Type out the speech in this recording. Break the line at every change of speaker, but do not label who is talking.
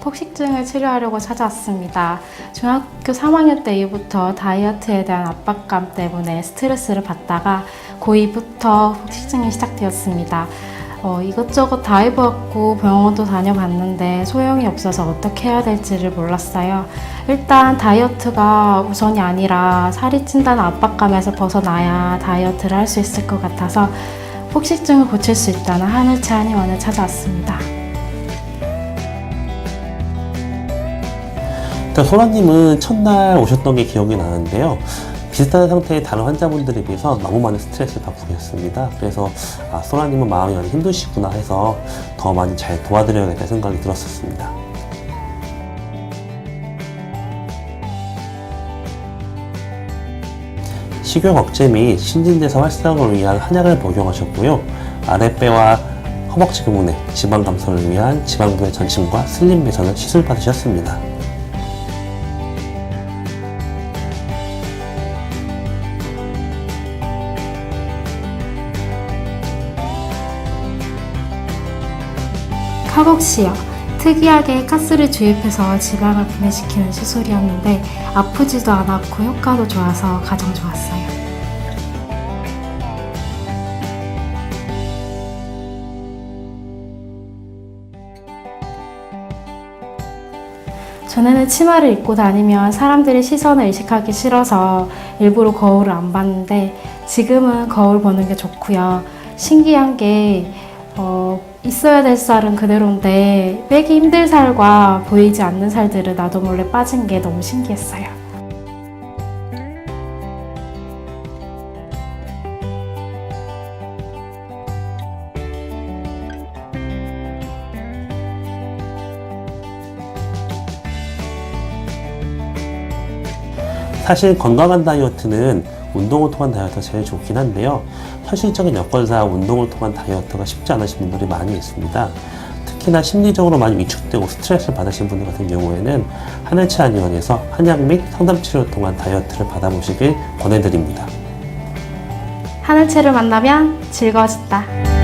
폭식증을 치료하려고 찾아왔습니다. 중학교 3학년 때 이후부터 다이어트에 대한 압박감 때문에 스트레스를 받다가 고2부터 폭식증이 시작되었습니다. 어, 이것저것 다 해보았고 병원도 다녀봤는데 소용이 없어서 어떻게 해야 될지를 몰랐어요. 일단 다이어트가 우선이 아니라 살이 찐다는 압박감에서 벗어나야 다이어트를 할 수 있을 것 같아서 폭식증을 고칠 수 있다는 하늘채 한의원을 찾아왔습니다.
일단 소라님은 첫날 오셨던 게 기억이 나는데요. 비슷한 상태의 다른 환자분들에 비해서 너무 많은 스트레스를 받고 계셨습니다. 그래서 아, 소라님은 마음이 많이 힘드시구나 해서 더 많이 잘 도와드려야겠다 생각이 들었었습니다. 식욕 억제 및 신진대사 활성을 위한 한약을 복용하셨고요. 아랫배와 허벅지 부분에 지방 감소를 위한 지방부의 전침과 슬림 배선을 시술 받으셨습니다.
카복시어 특이하게 가스를 주입해서 지방을 분해시키는 시술이었는데 아프지도 않았고 효과도 좋아서 가장 좋았어요. 전에는 치마를 입고 다니면 사람들이 시선을 의식하기 싫어서 일부러 거울을 안 봤는데 지금은 거울 보는 게 좋고요. 신기한 게 어, 있어야 될 살은 그대로인데 빼기 힘든 살과 보이지 않는 살들을 나도 몰래 빠진 게 너무 신기했어요.
사실 건강한 다이어트는 운동을 통한 다이어트가 제일 좋긴 한데요. 현실적인 여건상 운동을 통한 다이어트가 쉽지 않으신 분들이 많이 있습니다. 특히나 심리적으로 많이 위축되고 스트레스를 받으신 분들 같은 경우에는 하늘치 한의원에서 한약 및 상담 치료를 통한 다이어트를 받아보시길 권해드립니다.
하늘채를 만나면 즐거워진다.